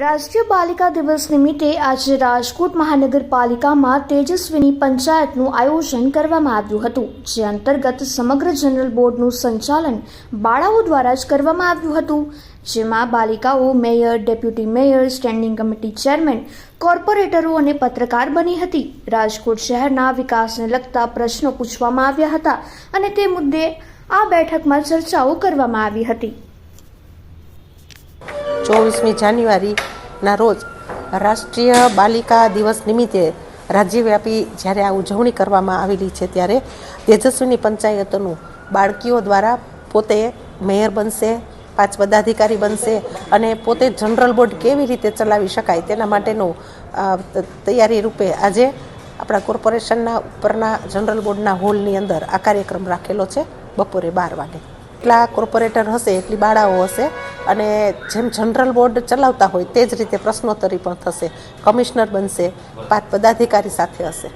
રાષ્ટ્રીય બાલિકા દિવસ નિમિત્તે આજે રાજકોટ મહાનગરપાલિકામાં તેજસ્વીની પંચાયતનું આયોજન કરવામાં આવ્યું હતું, જે અંતર્ગત સમગ્ર જનરલ બોર્ડનું સંચાલન બાળાઓ દ્વારા જ કરવામાં આવ્યું હતું, જેમાં બાલિકાઓ mayor, deputy mayor, standing committee chairman, કોર્પોરેટરો અને પત્રકાર બની હતી. રાજકોટ શહેરના વિકાસને લગતા પ્રશ્નો પૂછવામાં આવ્યા હતા અને તે મુદ્દે આ બેઠકમાં ચર્ચાઓ કરવામાં આવી હતી. ચોવીસમી જાન્યુઆરીના રોજ રાષ્ટ્રીય બાલિકા દિવસ નિમિત્તે રાજ્યવ્યાપી જ્યારે આ ઉજવણી કરવામાં આવેલી છે ત્યારે તેજસ્વીની પંચાયતોનું બાળકીઓ દ્વારા પોતે મેયર બનશે, પાંચ પદાધિકારી બનશે અને પોતે જનરલ બોર્ડ કેવી રીતે ચલાવી શકાય તેના માટેનું તૈયારી રૂપે આજે આપણા કોર્પોરેશનના ઉપરના જનરલ બોર્ડના હોલની અંદર આ કાર્યક્રમ રાખેલો છે બપોરે બાર વાગે. એટલા કોર્પોરેટર હશે, એટલી બાળાઓ હશે. અને જેમ જનરલ બોર્ડ ચલાવતા હોય તે જ રીતે પ્રશ્નોત્તરી પણ થશે. કમિશનર બનશે, પાંચ પદાધિકારી સાથે હશે.